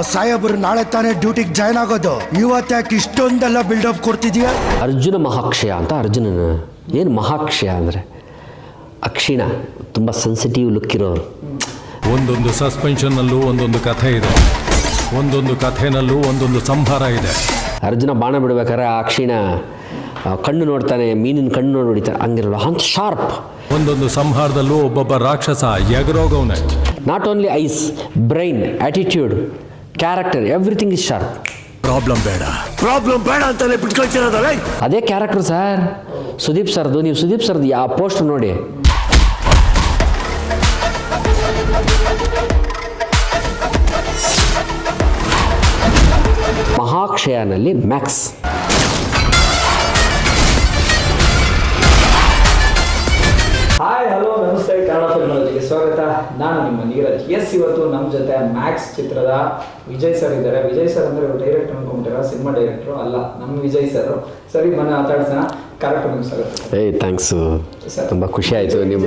ಸಾಹೇಬ್ರು ನಾಳೆ ತಾನೇ ಡ್ಯೂಟಿಗೆ ಜಾಯ್ನ್ ಆಗೋದು. ಇವತ್ತ್ಯಾಕೆ ಇಷ್ಟೊಂದೆಲ್ಲ ಬಿಲ್ಡಪ್ ಕೊಡ್ತಿದೀಯ? ಅರ್ಜುನ ಮಹಾಕ್ಷಯ ಅಂತ ಅರ್ಜುನನ ಏನು ಮಹಾಕ್ಷಯ ಅಂದರೆ? ಅಕ್ಷಿಣ ತುಂಬ ಸೆನ್ಸಿಟಿವ್ ಲುಕ್ ಇರೋರು. ಒಂದೊಂದು ಸಸ್ಪೆನ್ಷನ್ನಲ್ಲೂ ಒಂದೊಂದು ಕಥೆ ಇದೆ. ಒಂದೊಂದು ಕಥೆನಲ್ಲೂ ಒಂದೊಂದು ಸಂಹಾರ ಇದೆ. ಅರ್ಜುನ ಬಾಣ ಬಿಡ್ಬೇಕಾದ್ರೆ ಆ ಅಕ್ಷಿಣ ಆ, ಕಣ್ಣು ನೋಡ್ತಾನೆ ಮೀನಿನ ಕಣ್ಣು ನೋಡಿ ಹೊಡಿತಾನೆ. ಹಂಗಿರಲ್ಲ ಅಂತ ಶಾರ್ಪ್ ಒಂದೊಂದು ಸಂಹಾರದಲ್ಲೂ ಒಬ್ಬೊಬ್ಬ ರಾಕ್ಷಸ ಎಗರೋಗವನೆ. Not only eyes brain attitude character everything is sharp problem ಬೇಡ. ಪ್ರಾಬ್ಲಮ್ ಬೇಡ ಅಂತಲೇ ಬಿಟ್ಕೊಳ್ತಿರೋದಲ್ಲ? ಅದೇ ಕ್ಯಾರೆಕ್ಟರ್ ಸರ್ ಸುದೀಪ್ ಸರ್ದು ನೀವು ಸುದೀಪ್ ಸರ್ದು ಆ ಪೋಸ್ಟ್ ನೋಡಿ. ಮಹಾಕ್ಷಯನಲ್ಲಿ ಮ್ಯಾಕ್ಸ್ ಕನ್ನಡ ಫಿಲ್ಮಾಲಜಿಗೆ ಸ್ವಾಗತ. ನಾನು ನಿಮ್ಮ ನೀರಜ್. ಎಸ್ ಇವತ್ತು ನಮ್ಮ ಜೊತೆ ಮ್ಯಾಕ್ಸ್ ಚಿತ್ರದ ವಿಜಯ್ ಸರ್ ಇದ್ದಾರೆ. ವಿಜಯ್ ಸರ್ ಅಂದ್ರೆ ಡೈರೆಕ್ಟರ್ ಅನ್ಕೊಂಬಿಟ್ಟಿರ ಸಿನಿಮಾ ಡೈರೆಕ್ಟರ್ ಅಲ್ಲ ನಮ್ಮ ವಿಜಯ್ ಸರ್ ಸರಿ ಮನ ಮಾತಾಡ್ಸೋಣ. ಏಯ್ ಥ್ಯಾಂಕ್ಸ್. ತುಂಬ ಖುಷಿ ಆಯಿತು ನಿಮ್ಮ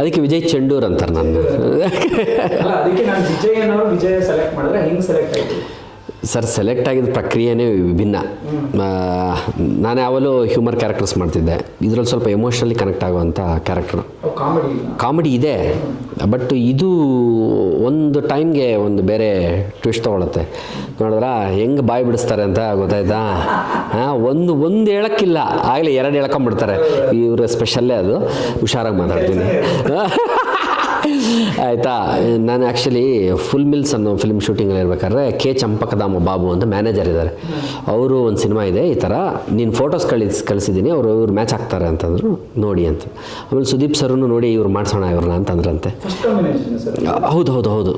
ಅದಕ್ಕೆ ವಿಜಯ್ ಚೆಂಡೂರ್ ಅಂತಾರೆ ನಾನು ಅಲ್ಲ ಅದಕ್ಕೆ ನಾನು ವಿಜಯ್ ಅನ್ನೋರು ವಿಜಯ್ ಸೆಲೆಕ್ಟ್ ಮಾಡಿದ್ರೆ ಹಿಂಗ್ ಸೆಲೆಕ್ಟ್ ಆಯ್ತು. ಸರ್ ಸೆಲೆಕ್ಟ್ ಆಗಿದ್ದ ಪ್ರಕ್ರಿಯೆನೇ ವಿಭಿನ್ನ. ನಾನು ಯಾವಾಗಲೂ ಹ್ಯೂಮರ್ ಕ್ಯಾರೆಕ್ಟರ್ಸ್ ಮಾಡ್ತಿದ್ದೆ. ಇದರಲ್ಲಿ ಸ್ವಲ್ಪ ಎಮೋಷ್ನಲಿ ಕನೆಕ್ಟ್ ಆಗುವಂಥ ಕ್ಯಾರೆಕ್ಟರ್ ಕಾಮಿಡಿ ಕಾಮಿಡಿ ಇದೆ. ಬಟ್ ಇದು ಒಂದು ಟೈಮ್ಗೆ ಒಂದು ಬೇರೆ ಟ್ವಿಸ್ಟ್ ತೊಗೊಳತ್ತೆ. ನೋಡಿದ್ರ ಹೆಂಗೆ ಬಾಯಿ ಬಿಡಿಸ್ತಾರೆ ಅಂತ ಗೊತ್ತಾಯ್ತಾ? ಹಾಂ ಒಂದು ಒಂದು ಹೇಳಕ್ಕಿಲ್ಲ ಆಗಲೇ ಎರಡು ಹೇಳ್ಕೊಂಬಿಡ್ತಾರೆ ಇವರು ಸ್ಪೆಷಲ್ಲೇ ಅದು. ಹುಷಾರಾಗಿ ಮಾತಾಡ್ತೀನಿ. ಆಯಿತಾ? ನಾನು ಆ್ಯಕ್ಚುಲಿ ಫುಲ್ ಮಿಲ್ಸ್ ಅನ್ನೋ ಫಿಲ್ಮ್ ಶೂಟಿಂಗಲ್ಲಿ ಇರ್ಬೇಕಾದ್ರೆ ಕೆ ಚಂಪಕದಾಮ ಬಾಬು ಅಂತ ಮ್ಯಾನೇಜರ್ ಇದ್ದಾರೆ ಅವರು ಒಂದು ಸಿನಿಮಾ ಇದೆ ಈ ಥರ ನೀನು ಫೋಟೋಸ್ ಕಳಿಸ್ ಕಳಿಸಿದ್ದೀನಿ ಅವರು ಇವ್ರು ಮ್ಯಾಚ್ ಆಗ್ತಾರೆ ಅಂತಂದರು ನೋಡಿ ಅಂತ. ಆಮೇಲೆ ಸುದೀಪ್ ಸರ್ನು ನೋಡಿ ಇವ್ರು ಮಾಡಿಸೋಣ ಇವ್ರನ್ನ ಅಂತಂದ್ರಂತೆ. ಸರ್ ಹೌದು ಹೌದು ಹೌದು.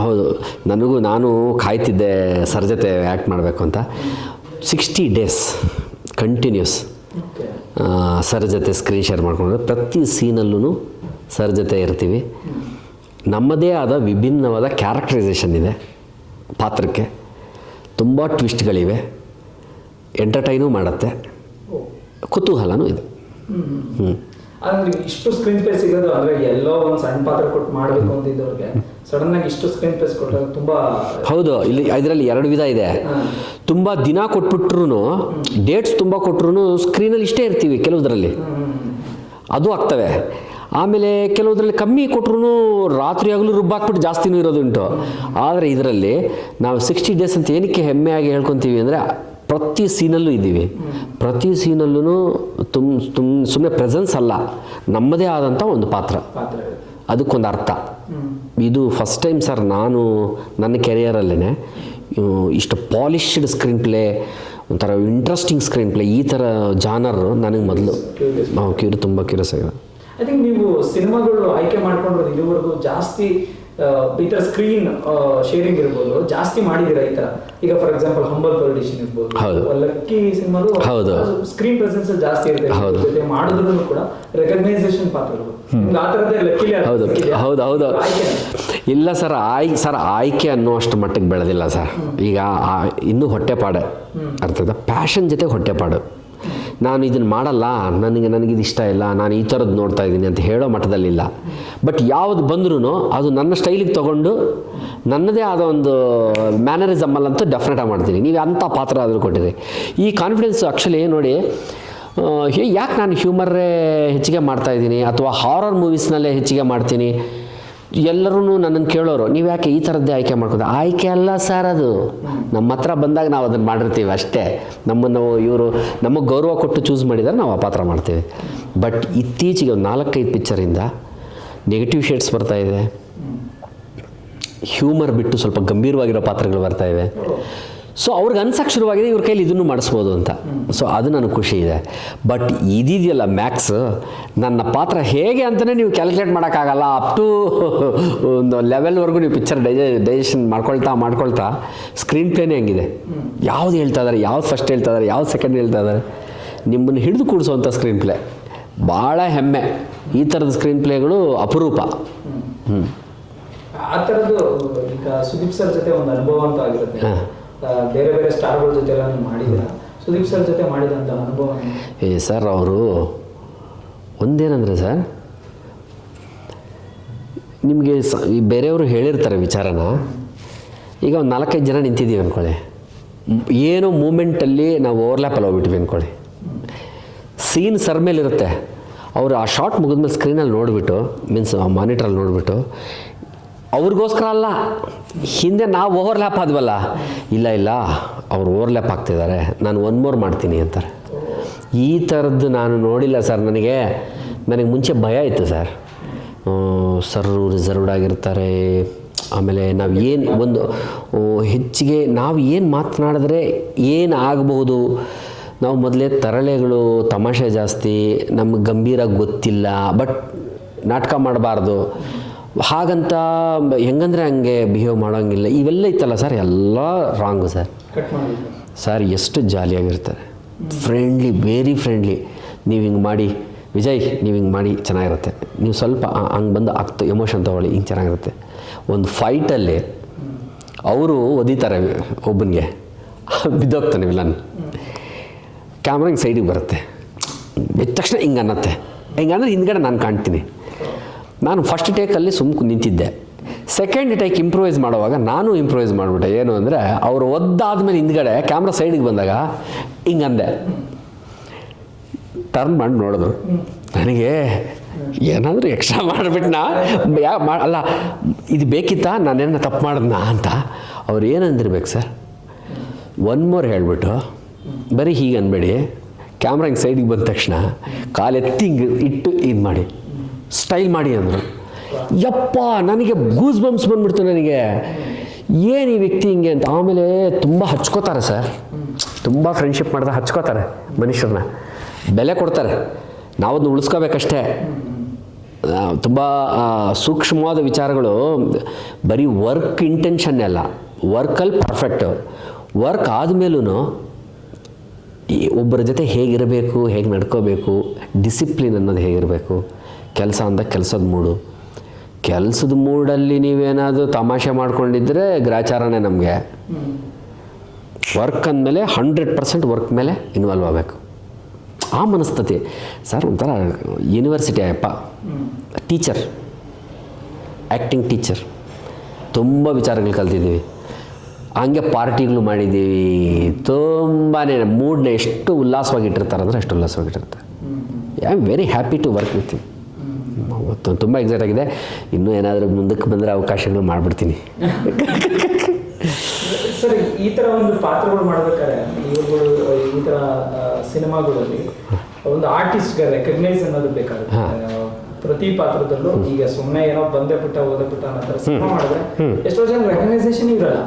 ಹೌದು. ನನಗೂ ನಾನು ಕಾಯ್ತಿದ್ದೆ ಸರ್ ಜೊತೆ ಆ್ಯಕ್ಟ್ ಮಾಡಬೇಕು ಅಂತ. ಸಿಕ್ಸ್ಟಿ ಡೇಸ್ ಕಂಟಿನ್ಯೂಸ್ ಸರ್ ಜೊತೆ ಸ್ಕ್ರೀನ್ ಶೇರ್ ಮಾಡ್ಕೊಂಡ್ರೆ ಪ್ರತಿ ಸೀನಲ್ಲೂ ಸರ್ ಜೊತೆ ಇರ್ತೀವಿ. ನಮ್ಮದೇ ಆದ ವಿಭಿನ್ನವಾದ ಕ್ಯಾರೆಕ್ಟರೈಸೇಷನ್ ಇದೆ ಪಾತ್ರಕ್ಕೆ. ತುಂಬ ಟ್ವಿಸ್ಟ್ಗಳಿವೆ ಎಂಟರ್ಟೈನೂ ಮಾಡುತ್ತೆ. ಕುತೂಹಲನೂ ಇದೆ. ಹ್ಞೂ ಇಷ್ಟು ಸ್ಕ್ರೀನ್ ಪ್ಲೇಸ್ ಸಿಗೋದು ಅಂದರೆ ಎಲ್ಲೋ ಒಂದು ಸಣ್ಣ ಪಾತ್ರ ಕೊಟ್ಟು ಮಾಡಬೇಕು ಅಂತಿದ್ದವ್ರಿಗೆ ಸಡನ್ ಆಗಿ ಇಷ್ಟು ಸ್ಕ್ರೀನ್ ಪ್ಲೇಸ್ ಕೊಟ್ಟರೆ ತುಂಬಾ ಹೌದು ಇಲ್ಲಿ ಇದರಲ್ಲಿ ಎರಡು ವಿಧ ಇದೆ. ತುಂಬ ದಿನ ಕೊಟ್ಬಿಟ್ರು ಡೇಟ್ಸ್ ತುಂಬ ಕೊಟ್ರು ಸ್ಕ್ರೀನಲ್ಲಿ ಇಷ್ಟೇ ಇರ್ತೀವಿ ಕೆಲವುದರಲ್ಲಿ. ಅದು ಆಗ್ತವೆ. ಆಮೇಲೆ ಕೆಲವುದ್ರಲ್ಲಿ ಕಮ್ಮಿ ಕೊಟ್ರು ರಾತ್ರಿ ಆಗಲೂ ರುಬ್ಬಾಕ್ಬಿಟ್ಟು ಜಾಸ್ತಿನೂ ಇರೋದುಂಟು ಆದರೆ ಇದರಲ್ಲಿ ನಾವು ಸಿಕ್ಸ್ಟಿ ಡೇಸ್ ಅಂತ ಏನಕ್ಕೆ ಹೆಮ್ಮೆಯಾಗಿ ಹೇಳ್ಕೊತೀವಿ ಅಂದರೆ ಪ್ರತಿ ಸೀನಲ್ಲೂ ಇದ್ದೀವಿ. ಪ್ರತಿ ಸೀನಲ್ಲೂ ತುಮ್ ತುಮ್ ಸುಮ್ಮನೆ ಪ್ರೆಸೆನ್ಸ್ ಅಲ್ಲ. ನಮ್ಮದೇ ಆದಂಥ ಒಂದು ಪಾತ್ರ. ಪಾತ್ರ ಅದಕ್ಕೊಂದು ಅರ್ಥ. ಇದು ಫಸ್ಟ್ ಟೈಮ್ ಸರ್ ನಾನು ನನ್ನ ಕೆರಿಯರಲ್ಲೇ ಇಷ್ಟು ಪಾಲಿಶ್ಡ್ ಸ್ಕ್ರೀನ್ ಪ್ಲೇ ಒಂಥರ ಇಂಟ್ರೆಸ್ಟಿಂಗ್ ಸ್ಕ್ರೀನ್ ಪ್ಲೇ ಈ ಥರ ಜಾನರ್ ನನಗೆ ಮೊದಲು. ಕ್ಯೂರಿ ತುಂಬ ಕ್ಯೂರಿಯಸ್ ಆಗಿದೆ ಐ ಥಿಂಕ್ ನೀವು ಸಿನಿಮಾಗಳು ಆಯ್ಕೆ ಮಾಡ್ಕೊಂಡಿರೋದು ಇದುವರೆಗೂ ಜಾಸ್ತಿ ಈ ಸ್ಕ್ರೀನ್ ಶೇರಿಂಗ್ ಇರ್ಬೋದು. ಜಾಸ್ತಿ ಮಾಡಿದಿರ ಈ ತರ? ಈಗ ಫಾರ್ ಎಕ್ಸಾಂಪಲ್ ಹಂಬಲ್ ಪೊಲಿಟಿಷಿಯನ್ ಇರ್ಬೋದು. Lucky cinema. ಸ್ಕ್ರೀನ್ ಪ್ರೆಸೆನ್ಸ್ ಜಾಸ್ತಿ ಇರುತ್ತೆ. ಜೊತೆ ಮಾಡಿದ್ರು ಕೂಡ ರೆಕಗ್ನೈಸೇಷನ್ ಪಾತ್ರ ಹೌದು. ಹೌದು ಹೌದು. ಇಲ್ಲ ಸರ್ ಆಯ್ ಸರ್ ಆಯ್ಕೆ ಅನ್ನೋ ಅಷ್ಟು ಮಟ್ಟಿಗೆ ಬೆಳೆದಿಲ್ಲ ಸರ್. ಈಗ ಇನ್ನೂ ಹೊಟ್ಟೆಪಾಡೆ. ಅರ್ಥ ಆಯ್ತಾ ಪ್ಯಾಷನ್ ಜೊತೆ ಹೊಟ್ಟೆಪಾಡು. ನಾನು ಇದನ್ನು ಮಾಡಲ್ಲ, ನನಗೆ ನನಗಿದು ಇಷ್ಟ ಇಲ್ಲ, ನಾನು ಈ ಥರದ್ದು ನೋಡ್ತಾ ಇದ್ದೀನಿ ಅಂತ ಹೇಳೋ ಮಟ್ಟದಲ್ಲಿಲ್ಲ. ಬಟ್ ಯಾವುದು ಬಂದ್ರೂ ಅದು ನನ್ನ ಸ್ಟೈಲಿಗೆ ತೊಗೊಂಡು ನನ್ನದೇ ಆದ ಒಂದು ಮ್ಯಾನರಿಸಮ್ಮಲ್ಲಂತೂ ಡೆಫಿನೆಟಾಗಿ ಮಾಡ್ತೀನಿ. ನೀವು ಅಂಥ ಪಾತ್ರ ಆದರೂ ಕೊಟ್ಟಿರಿ. ಈ ಕಾನ್ಫಿಡೆನ್ಸ್ ಆ್ಯಕ್ಚುಲಿ ನೋಡಿ ಯಾಕೆ ನಾನು ಹ್ಯೂಮರ್ರೇ ಹೆಚ್ಚಿಗೆ ಮಾಡ್ತಾ ಇದ್ದೀನಿ? ಅಥವಾ ಹಾರರ್ ಮೂವೀಸ್ನಲ್ಲೇ ಹೆಚ್ಚಿಗೆ ಮಾಡ್ತೀನಿ? ಎಲ್ಲರೂ ನನ್ನನ್ನು ಕೇಳೋರು, ನೀವು ಯಾಕೆ ಈ ಥರದ್ದೇ ಆಯ್ಕೆ ಮಾಡ್ಕೋದು ಆಯ್ಕೆ ಅಲ್ಲ ಸರ್ ಅದು. ನಮ್ಮ ಹತ್ರ ಬಂದಾಗ ನಾವು ಅದನ್ನು ಮಾಡಿರ್ತೀವಿ ಅಷ್ಟೇ. ನಮ್ಮನ್ನು ಇವರು ನಮಗೆ ಗೌರವ ಕೊಟ್ಟು ಚೂಸ್ ಮಾಡಿದರೆ ನಾವು ಆ ಪಾತ್ರ ಮಾಡ್ತೀವಿ. ಬಟ್ ಇತ್ತೀಚೆಗೆ ಒಂದು ನಾಲ್ಕೈದು ಪಿಕ್ಚರಿಂದ ನೆಗೆಟಿವ್ ಶೇಡ್ಸ್ ಬರ್ತಾ ಇದೆ. ಹ್ಯೂಮರ್ ಬಿಟ್ಟು ಸ್ವಲ್ಪ ಗಂಭೀರವಾಗಿರೋ ಪಾತ್ರಗಳು ಬರ್ತಾ ಇವೆ. ಸೊ ಅವ್ರಿಗೆ ಅನ್ಸಕ್ಕೆ ಶುರುವಾಗಿದೆ ಇವ್ರ ಕೈಲಿ ಇದನ್ನು ಮಾಡಿಸ್ಬೋದು ಅಂತ. ಸೊ ಅದು ನನಗೆ ಖುಷಿ ಇದೆ. ಬಟ್ ಇದಿದೆಯಲ್ಲ ಮ್ಯಾಕ್ಸ್ ನನ್ನ ಪಾತ್ರ ಹೇಗೆ ಅಂತಲೇ ನೀವು ಕ್ಯಾಲ್ಕುಲೇಟ್ ಮಾಡೋಕ್ಕಾಗಲ್ಲ. ಅಪ್ ಟು ಒಂದು ಲೆವೆಲ್ವರೆಗೂ ನೀವು ಪಿಕ್ಚರ್ ಡೈಜೆ ಡೈಜೆಷನ್ ಮಾಡ್ಕೊಳ್ತಾ ಮಾಡ್ಕೊಳ್ತಾ ಸ್ಕ್ರೀನ್ ಪ್ಲೇನೇ ಹಂಗಿದೆ. ಯಾವ್ದು ಹೇಳ್ತಾ ಇದ್ದಾರೆ ಯಾವ್ದು ಫಸ್ಟ್ ಹೇಳ್ತಾ ಇದ್ದಾರೆ ಯಾವ್ದು ಸೆಕೆಂಡ್ ಹೇಳ್ತಾ ಇದ್ದಾರೆ. ನಿಮ್ಮನ್ನು ಹಿಡಿದು ಕೂಡಿಸುವಂಥ ಸ್ಕ್ರೀನ್ ಪ್ಲೇ ಭಾಳ ಹೆಮ್ಮೆ. ಈ ಥರದ ಸ್ಕ್ರೀನ್ ಪ್ಲೇಗಳು ಅಪರೂಪ. ಹ್ಞೂ ಆ ಥರದ್ದು ಈಗ ಸುದೀಪ್ ಸರ್ ಜೊತೆ ಒಂದು ಅನುಭವ ಅಂತ ಆಗಿರುತ್ತೆ. ಬೇರೆ ಬೇರೆ ಸ್ಟಾರ್ಗಳ ಜೊತೆ ಎಲ್ಲ ಸುದೀಪ್ ಸರ್ ಜೊತೆ ಮಾಡಿದಂತ ಅನುಭವ? ಏ, ಸರ್, ಅವರು ಒಂದೇನಂದರೆ ಸರ್, ನಿಮಗೆ ಸ ಬೇರೆಯವರು ಹೇಳಿರ್ತಾರೆ ವಿಚಾರನ. ಈಗ ಒಂದು ನಾಲ್ಕೈದು ಜನ ನಿಂತಿದ್ದೀವಿ ಅಂದ್ಕೊಳ್ಳಿ ಏನೋ ಮೂಮೆಂಟಲ್ಲಿ ನಾವು ಓವರ್ಲ್ಯಾಪಲ್ಲಿ ಹೋಗ್ಬಿಟ್ವಿ ಅಂದ್ಕೊಳ್ಳಿ ಸೀನ್ ಸರ್ ಮೇಲಿರುತ್ತೆ. ಅವರು ಆ ಶಾರ್ಟ್ ಮುಗಿದ್ಮೇಲೆ ಸ್ಕ್ರೀನಲ್ಲಿ ನೋಡಿಬಿಟ್ಟು ಮೀನ್ಸ್ ಆ ಮಾನಿಟ್ರಲ್ಲಿ ನೋಡಿಬಿಟ್ಟು ಅವ್ರಿಗೋಸ್ಕರ ಅಲ್ಲ ಹಿಂದೆ ನಾವು ಓವರ್ಲ್ಯಾಪ್ ಆದ್ವಲ್ಲ. ಇಲ್ಲ ಇಲ್ಲ, ಅವ್ರು ಓವರ್ಲ್ಯಾಪ್ ಆಗ್ತಿದ್ದಾರೆ. ನಾನು ಒನ್ ಮೋರ್ ಮಾಡ್ತೀನಿ ಅಂತಾರೆ. ಈ ಥರದ್ದು ನಾನು ನೋಡಿಲ್ಲ ಸರ್ ನನಗೆ. ನನಗೆ ಮುಂಚೆ ಭಯ ಇತ್ತು ಸರ್. ಸರ್ ರಿಸರ್ವ್ಡ್ ಆಗಿರ್ತಾರೆ. ಆಮೇಲೆ ನಾವು ಏನು ಒಂದು ಹೆಚ್ಚಿಗೆ ನಾವು ಏನು ಮಾತನಾಡಿದ್ರೆ ಏನು ಆಗಬಹುದು? ನಾವು ಮೊದಲೇ ತರಳೆಗಳು ತಮಾಷೆ ಜಾಸ್ತಿ, ನಮ್ಗೆ ಗಂಭೀರ ಗೊತ್ತಿಲ್ಲ. ಬಟ್ ನಾಟಕ ಮಾಡಬಾರ್ದು. ಹಾಗಂತ ಹೆಂಗಂದ್ರೆ ಹಂಗೆ ಬಿಹೇವ್ ಮಾಡೋಂಗಿಲ್ಲ. ಇವೆಲ್ಲ ಇತ್ತಲ್ಲ ಸರ್ ಎಲ್ಲ ರಾಂಗು ಸರ್ ಸರ್ ಎಷ್ಟು ಜಾಲಿಯಾಗಿರ್ತಾರೆ. ಫ್ರೆಂಡ್ಲಿ ವೆರಿ ಫ್ರೆಂಡ್ಲಿ ನೀವು ಹಿಂಗೆ ಮಾಡಿ ವಿಜಯ್ ನೀವು ಹಿಂಗೆ ಮಾಡಿ ಚೆನ್ನಾಗಿರುತ್ತೆ. ನೀವು ಸ್ವಲ್ಪ ಹಂಗೆ ಬಂದು ಆಗ್ತು ಎಮೋಷನ್ ತೊಗೊಳ್ಳಿ ಹಿಂಗೆ ಚೆನ್ನಾಗಿರುತ್ತೆ. ಒಂದು ಫೈಟಲ್ಲಿ ಅವರು ಒದಿತಾರೆ ಒಬ್ಬನಿಗೆ. ಬಿದ್ದೋಗ್ತಾನೆ ವಿಲನ್ ಕ್ಯಾಮ್ರಾ ಹಿಂಗೆ ಸೈಡಿಗೆ ಬರುತ್ತೆ. ಬಿದ್ದ ತಕ್ಷಣ ಹಿಂಗೆ ಅನ್ನತ್ತೆ. ಹಿಂಗಂದ್ರೆ ಹಿಂದ್ಗಡೆ ನಾನು ಕಾಣ್ತೀನಿ. ನಾನು ಫಸ್ಟ್ ಟೇಕಲ್ಲಿ ಸುಮ್ಕು ನಿಂತಿದ್ದೆ. ಸೆಕೆಂಡ್ ಟೇಕ್ ಇಂಪ್ರೂವೈಸ್ ಮಾಡುವಾಗ ನಾನು ಇಂಪ್ರೂವೈಸ್ ಮಾಡಿಬಿಟ್ಟೆ. ಏನು ಅಂದರೆ ಅವರು ಒದ್ದಾದ್ಮೇಲೆ ಹಿಂದ್ಗಡೆ ಕ್ಯಾಮ್ರಾ ಸೈಡಿಗೆ ಬಂದಾಗ ಹಿಂಗಂದೆ ಟರ್ನ್ ಮಾಡಿ ನೋಡಿದ್ರು ನನಗೆ ಏನಾದರೂ ಎಕ್ಸ್ಟ್ರಾ ಮಾಡಿಬಿಟ್ನಾ? ಯಾ ಅಲ್ಲ, ಇದು ಬೇಕಿತ್ತಾ? ನಾನೇನ ತಪ್ಪು ಮಾಡಿದ್ನಾ ಅಂತ ಅವ್ರು ಏನಂದಿರ್ಬೇಕು ಸರ್? ಒನ್ ಮೋರ್ ಹೇಳಿಬಿಟ್ಟು, ಬರೀ ಹೀಗೆ ಅನ್ಬೇಡಿ. ಕ್ಯಾಮ್ರಾ ಹಿಂಗೆ ಸೈಡಿಗೆ ಬಂದ ತಕ್ಷಣ ಕಾಲೆತ್ತಿ ಹಿಂಗೆ ಇಟ್ಟು ಇದು ಮಾಡಿ. ಸ್ಟೈಲ್ ಮಾಡಿ ಅಂದರು. ಯಪ್ಪ, ನನಗೆ ಗೂಸ್ ಬಂಪ್ಸ್ ಬಂದ್ಬಿಡ್ತು ನನಗೆ. ಏನು ಈ ವ್ಯಕ್ತಿ ಹಿಂಗೆ ಅಂತ. ಆಮೇಲೆ ತುಂಬ ಹಚ್ಕೋತಾರೆ ಸರ್. ತುಂಬ ಫ್ರೆಂಡ್ಶಿಪ್ ಮಾಡಿದ್ರೆ ಹಚ್ಕೋತಾರೆ ಮನುಷ್ಯರನ್ನ. ಬೆಲೆ ಕೊಡ್ತಾರೆ. ನಾವು ಅದನ್ನ ಉಳಿಸ್ಕೋಬೇಕಷ್ಟೇ ತುಂಬ ಸೂಕ್ಷ್ಮವಾದ ವಿಚಾರಗಳು. ಬರೀ ವರ್ಕ್ ಇಂಟೆನ್ಷನ್ ಅಲ್ಲ. ವರ್ಕಲ್ಲಿ ಪರ್ಫೆಕ್ಟು ವರ್ಕ್ ಆದಮೇಲೂ ಒಬ್ಬರ ಜೊತೆ ಹೇಗಿರಬೇಕು, ಹೇಗೆ ನಡ್ಕೋಬೇಕು ಡಿಸಿಪ್ಲಿನ್ ಅನ್ನೋದು ಹೇಗಿರಬೇಕು. ಕೆಲಸ ಅಂದ ಕೆಲಸದ ಮೂಡು. ಕೆಲಸದ ಮೂಡಲ್ಲಿ ನೀವೇನಾದರೂ ತಮಾಷೆ ಮಾಡ್ಕೊಂಡಿದ್ರೆ ಗ್ರಾಚಾರನೇ ನಮಗೆ. ವರ್ಕ್ ಅಂದಮೇಲೆ ಹಂಡ್ರೆಡ್ ಪರ್ಸೆಂಟ್ ವರ್ಕ್ ಮೇಲೆ ಇನ್ವಾಲ್ವ್ ಆಗಬೇಕು. ಆ ಮನಸ್ಥಿತಿ. ಸರ್ ಒಂಥರ ಯೂನಿವರ್ಸಿಟಿ ಅಪ್ಪ ಟೀಚರ್. Acting teacher. ತುಂಬ ವಿಚಾರಗಳು ಕಲ್ತಿದ್ದೀವಿ. ಹಂಗೆ ಪಾರ್ಟಿಗಳು ಮಾಡಿದ್ದೀವಿ. ತುಂಬಾ ಮೂಡ್ನ ಎಷ್ಟು ಉಲ್ಲಾಸವಾಗಿಟ್ಟಿರ್ತಾರೆ ಅಂದರೆ ಅಷ್ಟು ಉಲ್ಲಾಸವಾಗಿಟ್ಟಿರ್ತಾರೆ I am very happy to work with you ಅವತ್ತು ತುಂಬ ಎಕ್ಸೈಟ್ ಆಗಿದೆ. ಇನ್ನೂ ಏನಾದರೂ ಮುಂದಕ್ಕೆ ಬಂದರೆ ಅವಕಾಶಗಳು ಮಾಡಿಬಿಡ್ತೀನಿ. ಸರ್ ಈ ತರ ಒಂದು ಪಾತ್ರಗಳು ಮಾಡ್ಬೇಕಾದ್ರೆ ಇವುಗಳು ಈ ತರ ಸಿನಿಮಾಗಳಲ್ಲಿ ಒಂದು ಆರ್ಟಿಸ್ಟ್ಗೆ ರೆಕಗ್ನೈಸ್ ಅನ್ನೋದು ಬೇಕಾಗುತ್ತೆ. ಪ್ರತಿ ಪಾತ್ರದಲ್ಲೂ ಈಗ ಸುಮ್ಮನೆ ಏನೋ ಬಂದೇ ಪುಟ್ಟ ಓದೆ ಬಿಟ್ಟ ಅನ್ನೋ ಥರ ಸಿನಿಮಾ ಮಾಡಿದ್ರೆ ಎಷ್ಟೋ ಜನ ರೆಕಗ್ನೈಸೇಷನ್ ಇರಲ್ಲ.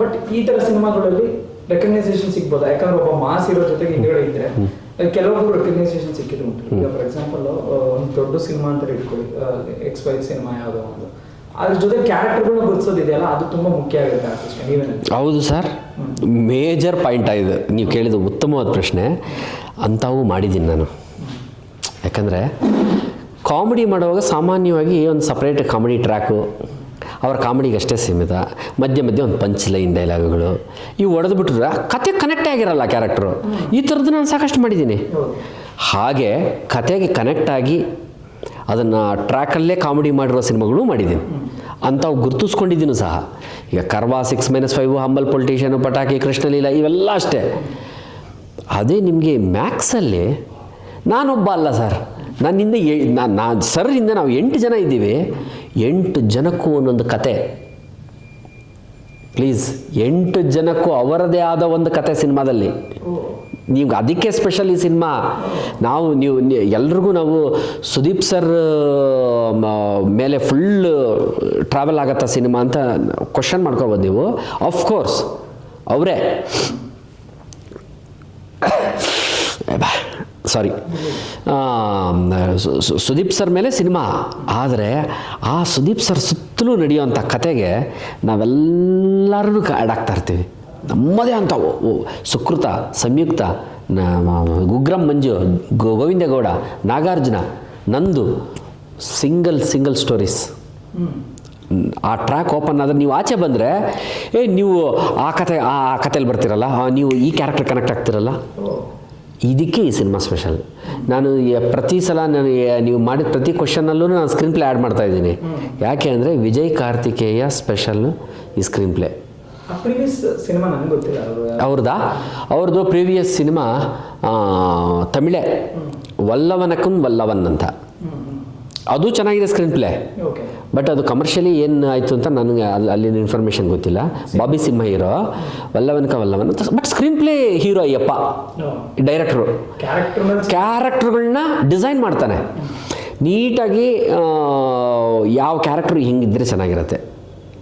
ಬಟ್ ಈ ತರ ಸಿನಿಮಾಗಳಲ್ಲಿ ರೆಕಗ್ನೈಸೇಷನ್ ಸಿಗ್ಬೋದು? ಯಾಕಂದ್ರೆ ಒಬ್ಬ ಮಾಸ್ ಇರೋ ಜೊತೆಗೆ ಹಿಂದ್ಗಡೆ ಇದ್ರೆ ಕೆಲವೊಬ್ರು ರೆಕಗ್ನೈಸೇಷನ್ ಸಿಕ್ಕಿದ್ರು ಉಂಟು. ಈಗ ಫಾರ್ ಎಕ್ಸಾಂಪಲ್ ಒಂದು ದೊಡ್ಡ ಸಿನಿಮಾ ಅಂತ ಇಟ್ಕೊಳ್ಳಿ ಎಕ್ಸ್ ವೈ ಸಿನಿಮಾ ಯಾವುದೋ ಒಂದು. ಅದ್ರ ಜೊತೆ ಕ್ಯಾರೆಕ್ಟರ್ಗಳನ್ನ ಗುರುತಿಸೋದಿದೆಯಲ್ಲ ಅದು ತುಂಬಾ ಮುಖ್ಯ ಆಗುತ್ತೆ ಆರ್ಟಿಸ್ಟ್ ನೀವೇನು ಹೌದು ಸರ್. ಮೇಜರ್ ಪಾಯಿಂಟ್ ಆಗಿದೆ. ನೀವು ಕೇಳಿದ ಉತ್ತಮವಾದ ಪ್ರಶ್ನೆ. ಅಂಥವು ಮಾಡಿದ್ದೀನಿ ನಾನು. ಯಾಕಂದರೆ ಕಾಮಿಡಿ ಮಾಡುವಾಗ ಸಾಮಾನ್ಯವಾಗಿ ಒಂದು ಸಪ್ರೇಟ್ ಕಾಮಿಡಿ ಟ್ರ್ಯಾಕು ಅವ್ರ ಕಾಮಿಡಿಗೆ ಅಷ್ಟೇ ಸೀಮಿತ. ಮಧ್ಯೆ ಮಧ್ಯೆ ಒಂದು ಪಂಚ್ ಲೈನ್ ಡೈಲಾಗ್ಗಳು ಇವು ಒಡೆದು ಬಿಟ್ಟರೆ ಕತೆ ಕನೆಕ್ಟೇ ಆಗಿರಲ್ಲ ಕ್ಯಾರೆಕ್ಟ್ರು ಈ ಥರದ್ದು ನಾನು ಸಾಕಷ್ಟು ಮಾಡಿದ್ದೀನಿ. ಹಾಗೆ ಕತೆಗೆ ಕನೆಕ್ಟ್ ಆಗಿ ಅದನ್ನು ಟ್ರ್ಯಾಕಲ್ಲೇ ಕಾಮಿಡಿ ಮಾಡಿರೋ ಸಿನಿಮಾಗಳು ಮಾಡಿದ್ದೀನಿ. ಅಂಥವು ಗುರುತಿಸ್ಕೊಂಡಿದ್ದೀನಿ ಸಹ. ಈಗ Karvva six minus five humble politician Pataki, Krishnaleela ಇವೆಲ್ಲ ಅಷ್ಟೇ. ಅದೇ ನಿಮಗೆ ಮ್ಯಾಕ್ಸಲ್ಲಿ ನಾನೊಬ್ಬ ಅಲ್ಲ ಸರ್. ನನ್ನಿಂದ ನಾನು ಸರ್ ಹಿಂದೆ ನಾವು ಎಂಟು ಜನ ಇದ್ದೀವಿ. ಎಂಟು ಜನಕ್ಕೂ ಒಂದೊಂದು ಕತೆ. ಪ್ಲೀಸ್ ಎಂಟು ಜನಕ್ಕೂ ಅವರದೇ ಆದ ಒಂದು ಕತೆ ಸಿನಿಮಾದಲ್ಲಿ. ನೀವು ಅದಕ್ಕೆ ಸ್ಪೆಷಲ್ ಈ ಸಿನಿಮಾ? ನಾವು ನೀವು ಎಲ್ರಿಗೂ ನಾವು ಸುದೀಪ್ ಸರ್ ಮೇಲೆ ಫುಲ್ ಟ್ರಾವೆಲ್ ಆಗತ್ತಾ ಸಿನಿಮಾ ಅಂತ ಕ್ವಶನ್ ಮಾಡ್ಕೋಬೋದು ನೀವು. ಆಫ್ಕೋರ್ಸ್ ಅವರೇ. ಸಾರಿ. ಸುದೀಪ್ ಸರ್ ಮೇಲೆ ಸಿನಿಮಾ. ಆದರೆ ಆ ಸುದೀಪ್ ಸರ್ ಸುತ್ತಲೂ ನಡೆಯುವಂಥ ಕತೆಗೆ ನಾವೆಲ್ಲರೂ ಆ್ಯಡ್ ಆಗ್ತಾ ಇರ್ತೀವಿ. ನಮ್ಮದೇ ಅಂತ ಸುಕೃತ, ಸಂಯುಕ್ತ ಗುಗ್ರಂ Manju Govindegowda, Nagarjuna, Nandu single single stories. ಆ ಟ್ರ್ಯಾಕ್ ಓಪನ್ ಆದರೆ ನೀವು ಆಚೆ ಬಂದರೆ, ಏ, ನೀವು ಆ ಕತೆ, ಆ ಕಥೆಯಲ್ಲಿ ಬರ್ತೀರಲ್ಲ? ನೀವು ಈ ಕ್ಯಾರೆಕ್ಟರ್ ಕನೆಕ್ಟ್ ಆಗ್ತಿರಲ್ಲ? ಇದಕ್ಕೆ ಈ ಸಿನಿಮಾ ಸ್ಪೆಷಲ್. ನಾನು ಪ್ರತಿ ಸಲ ನಾನು ನೀವು ಮಾಡಿದ ಪ್ರತಿ ಕ್ವಶನಲ್ಲೂ ನಾನು ಸ್ಕ್ರೀನ್ ಪ್ಲೇ ಆ್ಯಡ್ ಮಾಡ್ತಾ ಇದ್ದೀನಿ. ಯಾಕೆ ಅಂದರೆ ವಿಜಯ್ ಕಾರ್ತಿಕೇಯ ಸ್ಪೆಷಲ್ ಈ ಸ್ಕ್ರೀನ್ ಪ್ಲೇ. ಅವ್ರದ್ದಾ ಅವ್ರದ್ದು ಪ್ರೀವಿಯಸ್ ಸಿನಿಮಾ ತಮಿಳೆ. ವಲ್ಲವನಕುನ್ ವಲ್ಲವನ್ ಅಂತ. ಅದು ಚೆನ್ನಾಗಿದೆ ಸ್ಕ್ರೀನ್ ಪ್ಲೇ ಬಟ್ ಅದು ಕಮರ್ಷಿಯಲಿ ಏನು ಆಯಿತು ಅಂತ ನನಗೆ ಅಲ್ಲಿ ಅಲ್ಲಿನ ಇನ್ಫಾರ್ಮೇಷನ್ ಗೊತ್ತಿಲ್ಲ. Bobby Simha hero ವಲ್ಲವನ್ಕ Vallavan. But screen play hero Ayyappa. Director ಕ್ಯಾರೆಕ್ಟರ್ಗಳನ್ನ design ಮಾಡ್ತಾನೆ. ನೀಟಾಗಿ ಯಾವ ಕ್ಯಾರೆಕ್ಟ್ರು ಹಿಂಗಿದ್ರೆ ಚೆನ್ನಾಗಿರುತ್ತೆ.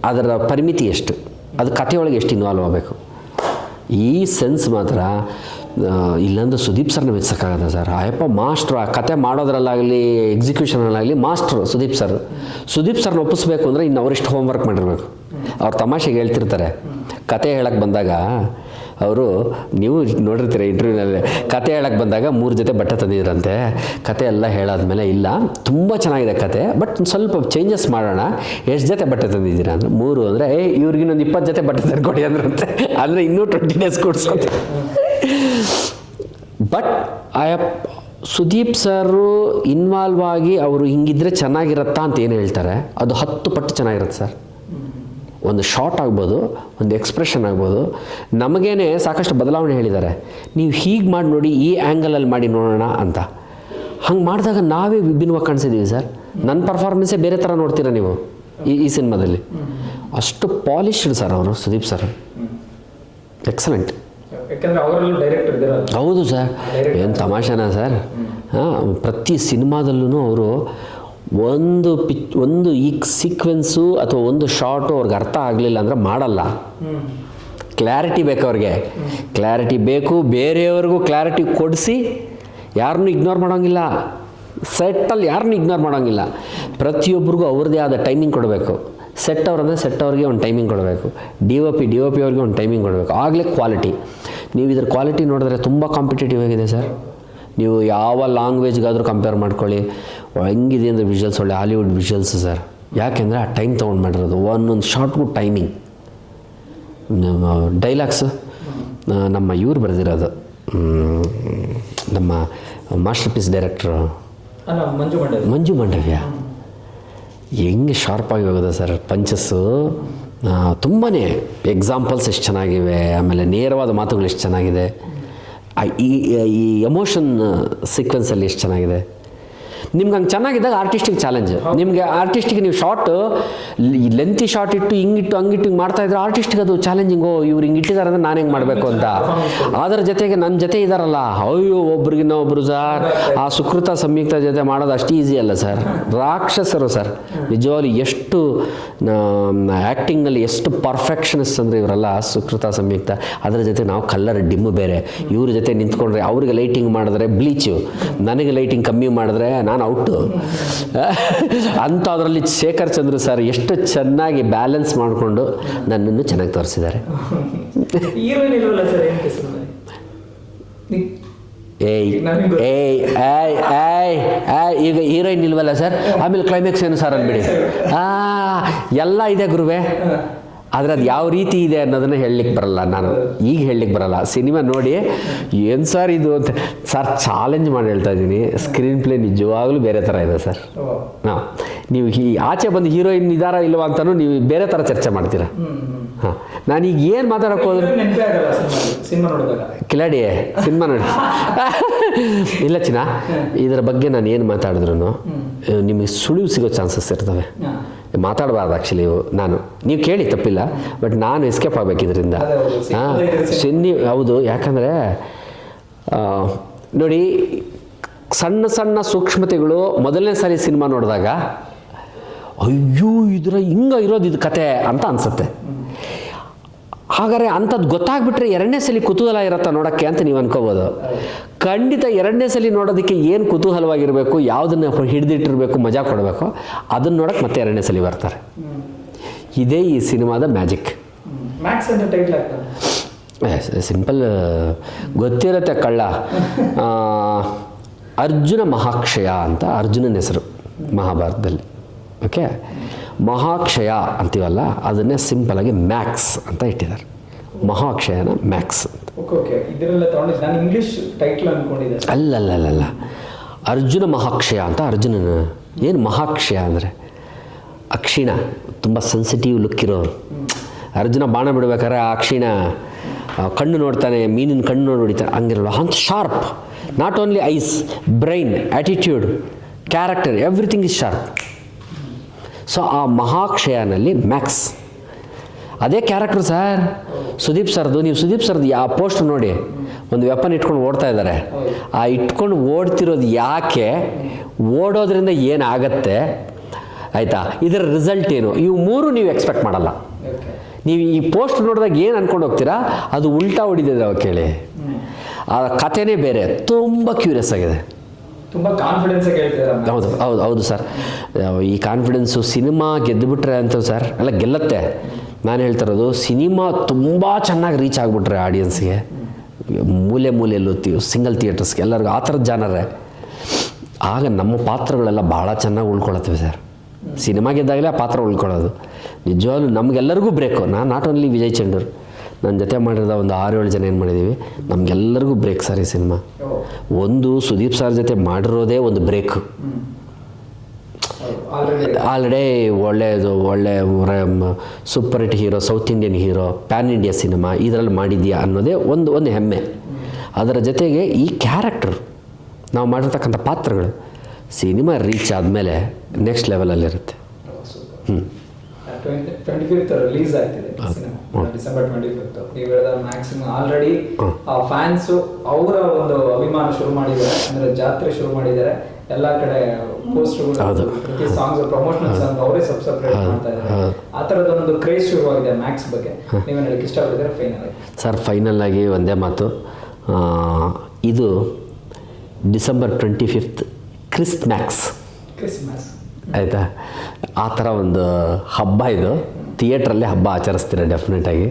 ಅದರ ಪರಿಮಿತಿ ಎಷ್ಟು? ಅದು ಕಥೆಯೊಳಗೆ ಎಷ್ಟು ಇನ್ವಾಲ್ವ್ ಆಗಬೇಕು? ಈ ಸೆನ್ಸ್ ಮಾತ್ರ ಇಲ್ಲಾಂದ್ರೆ ಸುದೀಪ್ ಸರ್ನ ಮೆಚ್ಚಕ್ಕಾಗದ ಸರ್? ಅಯ್ಯಪ್ಪ, ಮಾಸ್ಟ್ರು, ಆ ಕತೆ ಮಾಡೋದ್ರಲ್ಲಾಗಲಿ ಎಕ್ಸಿಕ್ಯೂಷನಲ್ಲಾಗಲಿ ಮಾಸ್ಟ್ರು ಸುದೀಪ್ ಸರ್. ಸುದೀಪ್ ಸರ್ನ ಒಪ್ಪಿಸ್ಬೇಕು ಅಂದರೆ ಇನ್ನು ಅವರಿಷ್ಟು ಹೋಮ್ವರ್ಕ್ ಮಾಡಿರಬೇಕು. ಅವ್ರು ತಮಾಷೆಗೆ ಹೇಳ್ತಿರ್ತಾರೆ. ಕತೆ ಹೇಳಕ್ಕೆ ಬಂದಾಗ ಅವರು, ನೀವು ನೋಡಿರ್ತೀರ ಇಂಟರ್ವ್ಯೂನಲ್ಲಿ ಕತೆ ಹೇಳಕ್ಕೆ ಬಂದಾಗ ಮೂರು ಜೊತೆ ಬಟ್ಟೆ ತಂದಿದ್ರಂತೆ. ಕತೆ ಎಲ್ಲ ಹೇಳಾದ್ಮೇಲೆ ಇಲ್ಲ, ತುಂಬ ಚೆನ್ನಾಗಿದೆ ಕತೆ ಬಟ್ ಸ್ವಲ್ಪ ಚೇಂಜಸ್ ಮಾಡೋಣ. ಎಷ್ಟು ಜೊತೆ ಬಟ್ಟೆ ತಂದಿದ್ದೀರಾ ಅಂದರೆ, ಮೂರು ಅಂದರೆ, ಏ, ಇವ್ರಿಗಿನ್ನೊಂದು ಇಪ್ಪತ್ತು ಜೊತೆ ಬಟ್ಟೆ ತಂದ್ಕೊಡಿ ಅಂದ್ರಂತೆ. ಅಂದರೆ ಇನ್ನೂ twenty days ಕೊಡ್ಸ್ಕೊತ but I Sudeep sir involve ಆಗಿ ಅವರು ಹಿಂಗಿದ್ರೆ ಚೆನ್ನಾಗಿರತ್ತಾ ಅಂತ ಏನು ಹೇಳ್ತಾರೆ? ಅದು ಹತ್ತು ಪಟ್ಟು ಚೆನ್ನಾಗಿರುತ್ತೆ ಸರ್ ಒಂದು ಶಾರ್ಟ್ ಆಗ್ಬೋದು ಒಂದು ಎಕ್ಸ್ಪ್ರೆಷನ್ ಆಗ್ಬೋದು. ನಮಗೇನೆ ಸಾಕಷ್ಟು ಬದಲಾವಣೆ ಹೇಳಿದ್ದಾರೆ. ನೀವು ಹೀಗೆ ಮಾಡಿ ನೋಡಿ ಈ ಆ್ಯಂಗಲಲ್ಲಿ ಮಾಡಿ ನೋಡೋಣ ಅಂತ. ಹಂಗೆ ಮಾಡಿದಾಗ ನಾವೇ ವಿಭಿನ್ನವಾಗಿ ಕಾಣಿಸಿದ್ದೀವಿ ಸರ್ ನನ್ನ ಪರ್ಫಾರ್ಮೆನ್ಸೇ ಬೇರೆ ಥರ ನೋಡ್ತೀರಾ ನೀವು? ಈ ಈ ಸಿನಿಮಾದಲ್ಲಿ. ಅಷ್ಟು ಪಾಲಿಶ್ಡ್ ಸರ್ ಅವರು ಸುದೀಪ್ ಸರ್ ಎಕ್ಸಲೆಂಟ್ ಹೌದು ಸರ್. ಏನು ತಮಾಷೆನಾ ಸರ್? ಹಾಂ ಪ್ರತಿ ಸಿನಿಮಾದಲ್ಲೂ ಅವರು ಒಂದು ಪಿಚ್ ಒಂದು ಈ ಸೀಕ್ವೆನ್ಸು ಅಥವಾ ಒಂದು ಶಾರ್ಟು ಅವ್ರಿಗೆ ಅರ್ಥ ಆಗಲಿಲ್ಲ ಅಂದರೆ ಮಾಡಲ್ಲ. ಕ್ಲಾರಿಟಿ ಬೇಕು ಅವ್ರಿಗೆ. ಕ್ಲಾರಿಟಿ ಬೇಕು ಬೇರೆಯವ್ರಿಗೂ ಕ್ಲಾರಿಟಿ ಕೊಡಿಸಿ ಯಾರನ್ನೂ ಇಗ್ನೋರ್ ಮಾಡೋಂಗಿಲ್ಲ. ಸೆಟ್ಟಲ್ಲಿ ಯಾರನ್ನೂ ಇಗ್ನೋರ್ ಮಾಡೋಂಗಿಲ್ಲ. ಪ್ರತಿಯೊಬ್ಬರಿಗೂ ಅವ್ರದ್ದೇ ಆದ ಟೈಮಿಂಗ್ ಕೊಡಬೇಕು. ಸೆಟ್ ಅವ್ರಂದರೆ ಸೆಟ್ ಅವ್ರಿಗೆ ಒಂದು ಟೈಮಿಂಗ್ ಕೊಡಬೇಕು. D O P D O P ಅವ್ರಿಗೆ ಒಂದು ಟೈಮಿಂಗ್ ಕೊಡಬೇಕು. ಆಗಲೇ ಕ್ವಾಲಿಟಿ ನೀವು ಇದ್ರ ಕ್ವಾಲಿಟಿ ನೋಡಿದ್ರೆ ತುಂಬ ಕಾಂಪಿಟೇಟಿವ್ ಆಗಿದೆ ಸರ್ ನೀವು ಯಾವ ಲ್ಯಾಂಗ್ವೇಜ್ಗಾದರೂ ಕಂಪೇರ್ ಮಾಡ್ಕೊಳ್ಳಿ. ಹೆಂಗಿದೆ ಅಂದರೆ ವಿಷುವಲ್ಸ್ ಒಳ್ಳೆ ಹಾಲಿವುಡ್ ವಿಷುವಲ್ಸ್ ಸರ್ ಯಾಕೆಂದರೆ ಆ ಟೈಮ್ ತೊಗೊಂಡು ಮಾಡಿರೋದು. ಒಂದೊಂದು ಶಾರ್ಟ್ಗೂ ಟೈಮಿಂಗ್ ಡೈಲಾಗ್ಸ್ ನಮ್ಮ ಇವ್ರು ಬರೆದಿರೋದು. ನಮ್ಮ ಮಾಸ್ಟರ್ ಪೀಸ್ ಡೈರೆಕ್ಟ್ರು ಮಂಜು ಮಂಡವ್ಯ. ಹೆಂಗೆ ಶಾರ್ಪಾಗಿ ಹೋಗೋದ ಸರ್ ಪಂಚಸ್ಸು ತುಂಬಾ ಎಕ್ಸಾಂಪಲ್ಸ್ ಎಷ್ಟು ಚೆನ್ನಾಗಿವೆ, ಆಮೇಲೆ ನೇರವಾದ ಮಾತುಗಳು ಎಷ್ಟು ಚೆನ್ನಾಗಿದೆ. ಈ ಈ ಎಮೋಷನ್ ಸೀಕ್ವೆನ್ಸಲ್ಲಿ ಎಷ್ಟು ಚೆನ್ನಾಗಿದೆ. ನಿಮ್ಗೆ ಹಂಗೆ ಚೆನ್ನಾಗಿದ್ದಾಗ ಆರ್ಟಿಸ್ಟಿಗೆ ಚಾಲೆಂಜ್ ನಿಮಗೆ ಆರ್ಟಿಸ್ಟಿಗೆ ನೀವು ಶಾರ್ಟ್ ಲೆಂತಿ ಶಾರ್ಟ್ ಇಟ್ಟು ಹಿಂಗಿಟ್ಟು ಹಂಗಿಟ್ಟು ಹಿಂಗೆ ಮಾಡ್ತಾ ಇದ್ರೆ ಆರ್ಟಿಸ್ಟಿಗೆ ಅದು ಚಾಲೆಂಜಿಂಗು ಇವ್ರು ಹಿಂಗೆ ಇಟ್ಟಿದ್ದಾರೆ ಅಂದ್ರೆ ನಾನು ಹೆಂಗೆ ಮಾಡಬೇಕು ಅಂತ. ಅದರ ಜೊತೆಗೆ ನನ್ನ ಜೊತೆ ಇದ್ದಾರಲ್ಲ ಅಯ್ಯೋ ಒಬ್ರಿಗಿನ್ನ ಒಬ್ರು ಸರ್ ಆ ಸುಕೃತ ಸಂಯುಕ್ತ ಜೊತೆ ಮಾಡೋದು ಅಷ್ಟು ಈಸಿ ಅಲ್ಲ ಸರ್. ರಾಕ್ಷಸರು ಸರ್. ನಿಜವಾಗಿ ಎಷ್ಟು ಆ್ಯಕ್ಟಿಂಗಲ್ಲಿ ಎಷ್ಟು ಪರ್ಫೆಕ್ಷನಿಸ್ಟ್ ಅಂದರೆ ಇವರೆಲ್ಲ ಸುಕೃತ ಸಂಯುಕ್ತ. ಅದರ ಜೊತೆ ನಾವು ಕಲ್ಲರ್ ಡಿಮ್ಮು ಬೇರೆ. ಇವ್ರ ಜೊತೆ ನಿಂತ್ಕೊಂಡ್ರೆ ಅವ್ರಿಗೆ ಲೈಟಿಂಗ್ ಮಾಡಿದ್ರೆ ಬ್ಲೀಚು ನನಗೆ ಲೈಟಿಂಗ್ ಕಮ್ಮಿ ಮಾಡಿದ್ರೆ ನಾನು ಔಟು. ಅಂಥದ್ರಲ್ಲಿ ಶೇಖರ್ ಚಂದ್ರ ಸರ್ ಎಷ್ಟು ಚೆನ್ನಾಗಿ ಬ್ಯಾಲೆನ್ಸ್ ಮಾಡಿಕೊಂಡು ನನ್ನನ್ನು ಚೆನ್ನಾಗಿ ತೋರಿಸಿದ್ದಾರೆ. ಏಯ್ ಏಯ್ ಏಯ್ ಈಗ ಹೀರೋಯಿನ್ ಇಲ್ವಲ್ಲ ಸರ್? ಆಮೇಲೆ ಕ್ಲೈಮ್ಯಾಕ್ಸ್ ಏನು ಸರ್ ಅಂದ್ಬಿಡಿ? ಆ ಎಲ್ಲ ಇದೆ ಗುರುವೆ. ಆದರೆ ಅದು ಯಾವ ರೀತಿ ಇದೆ ಅನ್ನೋದನ್ನ ಹೇಳಲಿಕ್ಕೆ ಬರಲ್ಲ ನಾನು. ಈಗ ಹೇಳಲಿಕ್ಕೆ ಬರಲ್ಲ. ಸಿನಿಮಾ ನೋಡಿ ಏನು ಸರ್ ಇದು ಅಂತ. ಸರ್ ಚಾಲೆಂಜ್ ಮಾಡಿ ಹೇಳ್ತಾ ಇದ್ದೀನಿ. ಸ್ಕ್ರೀನ್ ಪ್ಲೇ ನಿಜವಾಗ್ಲೂ ಬೇರೆ ಥರ ಇದೆ ಸರ್. ಹಾಂ ನೀವು ಈ ಆಚೆ ಬಂದು ಹೀರೋಯಿನ್ ನಿಧಾರ ಇಲ್ಲವ ಅಂತಲೂ ನೀವು ಬೇರೆ ಥರ ಚರ್ಚೆ ಮಾಡ್ತೀರಾ? ಹಾಂ. ನಾನೀಗ ಏನು ಮಾತಾಡೋಕೆ ಹೋದ್ರೆ? ಕಿಲಾಡಿ ಸಿನಿಮಾ ನೋಡಿ. ಇಲ್ಲ ಚಿನ್ನ ಇದರ ಬಗ್ಗೆ ನಾನು ಏನು ಮಾತಾಡಿದ್ರು ನಿಮಗೆ ಸುಳಿವು ಸಿಗೋ ಚಾನ್ಸಸ್ ಇರ್ತವೆ. ಮಾತಾಡಬಾರ್ದು ಆ್ಯಕ್ಚುಲಿ ನಾನು. ನೀವು ಕೇಳಿ ತಪ್ಪಿಲ್ಲ. ಬಟ್ ನಾನು ಎಸ್ಕೇಪ್ ಆಗಬೇಕಿದ್ರಿಂದ. ಇದರಿಂದ ಹಾಂ ಸಿನ್ನಿ ಹೌದು. ಯಾಕಂದರೆ ನೋಡಿ ಸಣ್ಣ ಸಣ್ಣ ಸೂಕ್ಷ್ಮತೆಗಳು ಮೊದಲನೇ ಸಾರಿ ಸಿನಿಮಾ ನೋಡಿದಾಗ ಅಯ್ಯೋ ಇದರ ಹಿಂಗೆ ಇರೋದು ಇದು ಕತೆ ಅಂತ ಅನ್ಸುತ್ತೆ. ಹಾಗಾದ್ರೆ ಅಂಥದ್ದು ಗೊತ್ತಾಗ್ಬಿಟ್ರೆ ಎರಡನೇ ಸಲಿ ಕುತೂಹಲ ಇರುತ್ತಾ ನೋಡೋಕ್ಕೆ ಅಂತ ನೀವು ಅನ್ಕೋಬೋದು. ಖಂಡಿತ ಎರಡನೇ ಸಲಿ ನೋಡೋದಕ್ಕೆ ಏನು ಕುತೂಹಲವಾಗಿರಬೇಕು ಯಾವುದನ್ನು ಹಿಡಿದಿಟ್ಟಿರಬೇಕು ಮಜಾ ಕೊಡಬೇಕು ಅದನ್ನು ನೋಡೋಕೆ ಮತ್ತೆ ಎರಡನೇ ಸಲಿ ಬರ್ತಾರೆ. ಇದೇ ಈ ಸಿನಿಮಾದ ಮ್ಯಾಜಿಕ್. ಸಿಂಪಲ್ ಗೊತ್ತಿರತ್ತೆ ಕಳ್ಳ. ಅರ್ಜುನ ಮಹಾಕ್ಷಯ ಅಂತ ಅರ್ಜುನನ ಹೆಸರು ಮಹಾಭಾರತದಲ್ಲಿ. ಓಕೆ ಮಹಾಕ್ಷಯ ಅಂತೀವಲ್ಲ ಅದನ್ನೇ ಸಿಂಪಲಾಗಿ ಮ್ಯಾಕ್ಸ್ ಅಂತ ಇಟ್ಟಿದ್ದಾರೆ. ಮಹಾಕ್ಷಯನ ಮ್ಯಾಕ್ಸ್ ಅಂತ. ಅಲ್ಲಲ್ಲಲ್ಲ ಅರ್ಜುನ ಮಹಾಕ್ಷಯ ಅಂತ ಅರ್ಜುನನ. ಏನು ಮಹಾಕ್ಷಯ ಅಂದರೆ? ಅಕ್ಷಿಣ. ತುಂಬ ಸೆನ್ಸಿಟಿವ್ ಲುಕ್ ಇರೋರು. ಅರ್ಜುನ ಬಾಣ ಬಿಡ್ಬೇಕಾದ್ರೆ ಆ ಅಕ್ಷಿಣ ಕಣ್ಣು ನೋಡ್ತಾನೆ ಮೀನಿನ ಕಣ್ಣು ನೋಡಿ ಹೊಡಿತಾನೆ. ಹಂಗಿರಲ್ಲ. ಅಂತ sharp not only eyes brain attitude character everything is sharp so ಆ ಮಹಾಕ್ಷಯನಲ್ಲಿ ಮ್ಯಾಕ್ಸ್ ಅದೇ ಕ್ಯಾರೆಕ್ಟರ್ ಸರ್ ಸುದೀಪ್ ಸರ್ದು, ನೀವು ಸುದೀಪ್ ಸರ್ದು ಯಾವ ಪೋಸ್ಟ್ ನೋಡಿ. ಒಂದು ವೆಪನ್ ಇಟ್ಕೊಂಡು ಓಡ್ತಾ ಇದ್ದಾರೆ. ಆ ಇಟ್ಕೊಂಡು ಓಡ್ತಿರೋದು ಯಾಕೆ? ಓಡೋದ್ರಿಂದ ಏನಾಗತ್ತೆ? ಆಯಿತಾ? ಇದರ ರಿಸಲ್ಟ್ ಏನು? ಇವು ಮೂರು ನೀವು ಎಕ್ಸ್ಪೆಕ್ಟ್ ಮಾಡಲ್ಲ. ನೀವು ಈ ಪೋಸ್ಟ್ ನೋಡಿದಾಗ ಏನು ಅನ್ಕೊಂಡು ಹೋಗ್ತೀರಾ? ಅದು ಉಲ್ಟಾ ಹೊಡಿದಿದೆ ಕೇಳಿ. ಆ ಕಥೆನೇ ಬೇರೆ. ತುಂಬ ಕ್ಯೂರಿಯಸ್ ಆಗಿದೆ. ತುಂಬಾ ಕಾನ್ಫಿಡೆನ್ಸ್ ಹೌದು ಹೌದು ಹೌದು ಸರ್ ಈ ಕಾನ್ಫಿಡೆನ್ಸು ಸಿನಿಮಾ ಗೆದ್ದುಬಿಟ್ರೆ ಅಂತ ಸರ್ ಎಲ್ಲ ಗೆಲ್ಲತ್ತೆ. ನಾನು ಹೇಳ್ತಾ ಇರೋದು ಸಿನಿಮಾ ತುಂಬ ಚೆನ್ನಾಗಿ ರೀಚ್ ಆಗಿಬಿಟ್ರೆ ಆಡಿಯನ್ಸ್ಗೆ ಮೂಲೆ ಮೂಲೆಯಲ್ಲೂ ಸಿಂಗಲ್ ಥಿಯೇಟರ್ಸ್ಗೆ ಎಲ್ಲರಿಗೂ ಆ ಥರದ ಜಾನರೇ. ಆಗ ನಮ್ಮ ಪಾತ್ರಗಳೆಲ್ಲ ಭಾಳ ಚೆನ್ನಾಗಿ ಉಳ್ಕೊಳತ್ವೆ ಸರ್ ಸಿನಿಮಾ ಗೆದ್ದಾಗಲೇ ಆ ಪಾತ್ರ ಉಳ್ಕೊಳ್ಳೋದು. ನಿಜವಾಗ್ಲೂ ನಮಗೆಲ್ಲರಿಗೂ ಬ್ರೇಕು ನಾನು ನಾಟ್ ಓನ್ಲಿ ವಿಜಯ್ ಚಂಡೂರ್. ನನ್ನ ಜೊತೆ ಮಾಡಿರೋದ ಒಂದು ಆರು ಏಳು ಜನ ಏನು ಮಾಡಿದ್ದೀವಿ ನಮಗೆಲ್ಲರಿಗೂ ಬ್ರೇಕ್ ಸರ್ ಈ ಸಿನಿಮಾ. ಒಂದು ಸುದೀಪ್ ಸರ್ ಜೊತೆ ಮಾಡಿರೋದೇ ಒಂದು ಬ್ರೇಕ್ ಆಲ್ರೆಡಿ ಒಳ್ಳೆಯದು, ಒಳ್ಳೆ super hit hero south Indian hero pan India cinema ಇದರಲ್ಲಿ ಮಾಡಿದ್ಯಾ ಅನ್ನೋದೇ ಒಂದು ಒಂದು ಹೆಮ್ಮೆ. ಅದರ ಜೊತೆಗೆ ಈ ಕ್ಯಾರೆಕ್ಟರ್ ನಾವು ಮಾಡಿರ್ತಕ್ಕಂಥ ಪಾತ್ರಗಳು, ಸಿನಿಮಾ ರೀಚ್ ಆದಮೇಲೆ ನೆಕ್ಸ್ಟ್ ಲೆವೆಲಲ್ಲಿರುತ್ತೆ ಹ್ಞೂ ಟ್ವೆಂಟಿ ಫಿಫ್ತ್ ರಿಲೀಸ್ ಆಗ್ತಿದೆ ಸಿನಿಮಾ. ಡಿಸೆಂಬರ್ ಟ್ವೆಂಟಿ ಫಿಫ್ತ್ ನೀವು ಹೇಳಿದ ಮ್ಯಾಕ್ಸಿಮಮ್ ಆಲ್ರೆಡಿ ಆ ಫ್ಯಾನ್ಸ್ ಅವರ ಒಂದು ಅಭಿಮಾನ ಶುರು ಮಾಡಿದ್ದಾರೆ. ಅಂದ್ರೆ ಜಾತ್ರೆ ಶುರು ಮಾಡಿದ್ದಾರೆ. ಎಲ್ಲಾ ಕಡೆ ಪೋಸ್ಟರ್ಗಳು. ಪ್ರತಿ ಸಾಂಗ್ಸ್ ಪ್ರಮೋಷನಲ್ ಸಾಂಗ್ ಅವರೇ ಸಬ್ ಸಪ್ರೇಟ್ ಮಾಡ್ತಾ ಇದ್ದಾರೆ. ಆ ತರದೊಂದು ಕ್ರೇಜ್ ಶುರುವಾಗಿದೆ ಮ್ಯಾಕ್ಸ್ ಬಗ್ಗೆ. ನೀವು ಹೇಳಕ್ಕೆ ಇಷ್ಟಪಟ್ಟಿದ್ರೆ ಫೈನಲ್ ಸರ್ ಫೈನಲ್ ಆಗಿ ಒಂದೇ ಮಾತು. ಇದು December twenty fifth Chris Max Christmas ಆಯಿತಾ? ಆ ಥರ ಒಂದು ಹಬ್ಬ ಇದು. ಥಿಯೇಟ್ರಲ್ಲೇ ಹಬ್ಬ ಆಚರಿಸ್ತೀರ ಡೆಫಿನೆಟಾಗಿ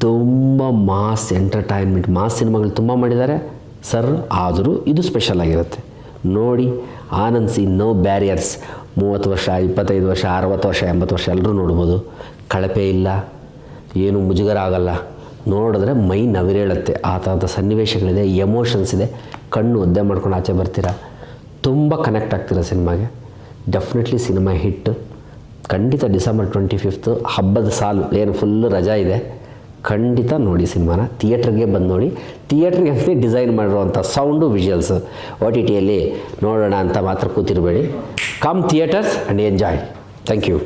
ತುಂಬ ಮಾಸ್ ಎಂಟರ್ಟೈನ್ಮೆಂಟ್ ಮಾಸ್ ಸಿನಿಮಾಗಳು ತುಂಬ ಮಾಡಿದ್ದಾರೆ. ಸರ್ ಆದರೂ ಇದು ಸ್ಪೆಷಲ್ ಆಗಿರುತ್ತೆ. ನೋಡಿ ಆನಂದಿಸಿ ನೋ ಬ್ಯಾರಿಯರ್ಸ್ ಮೂವತ್ತು ವರ್ಷ, ಇಪ್ಪತ್ತೈದು ವರ್ಷ, ಅರವತ್ತು ವರ್ಷ, ಎಂಬತ್ತು ವರ್ಷ ಎಲ್ಲರೂ ನೋಡ್ಬೋದು. ಕಳಪೆ ಇಲ್ಲ, ಏನು ಮುಜುಗರ ಆಗಲ್ಲ ನೋಡಿದ್ರೆ ಮೈ ನವಿರೇಳುತ್ತೆ. ಆ ಥರದ ಸನ್ನಿವೇಶಗಳಿದೆ ಎಮೋಷನ್ಸ್ ಇದೆ. ಕಣ್ಣು ಒದ್ದೆ ಮಾಡ್ಕೊಂಡು ಆಚೆ ಬರ್ತೀರಾ. ತುಂಬ ಕನೆಕ್ಟ್ ಆಗ್ತೀರಾ ಸಿನಿಮಾಗೆ. ಡೆಫಿನೆಟ್ಲಿ ಸಿನಿಮಾ ಹಿಟ್ ಖಂಡಿತ ಡಿಸೆಂಬರ್ ಟ್ವೆಂಟಿ ಫಿಫ್ತ್ ಹಬ್ಬದ ಸಾಲು ಏನು ಫುಲ್ ರಜಾ ಇದೆ. ಖಂಡಿತ ನೋಡಿ ಸಿನಿಮಾನ. ಥಿಯೇಟ್ರಿಗೆ ಬಂದು ನೋಡಿ. ಥಿಯೇಟ್ರಿಗೆ ಅಂತ ಡಿಸೈನ್ ಮಾಡಿರುವಂಥ ಸೌಂಡು ವಿಜುವಲ್ಸ್ ಒ ಟಿ ಟಿಯಲ್ಲಿ ನೋಡೋಣ ಅಂತ ಮಾತ್ರ ಕೂತಿರಬೇಡಿ. Come theatres and enjoy thank you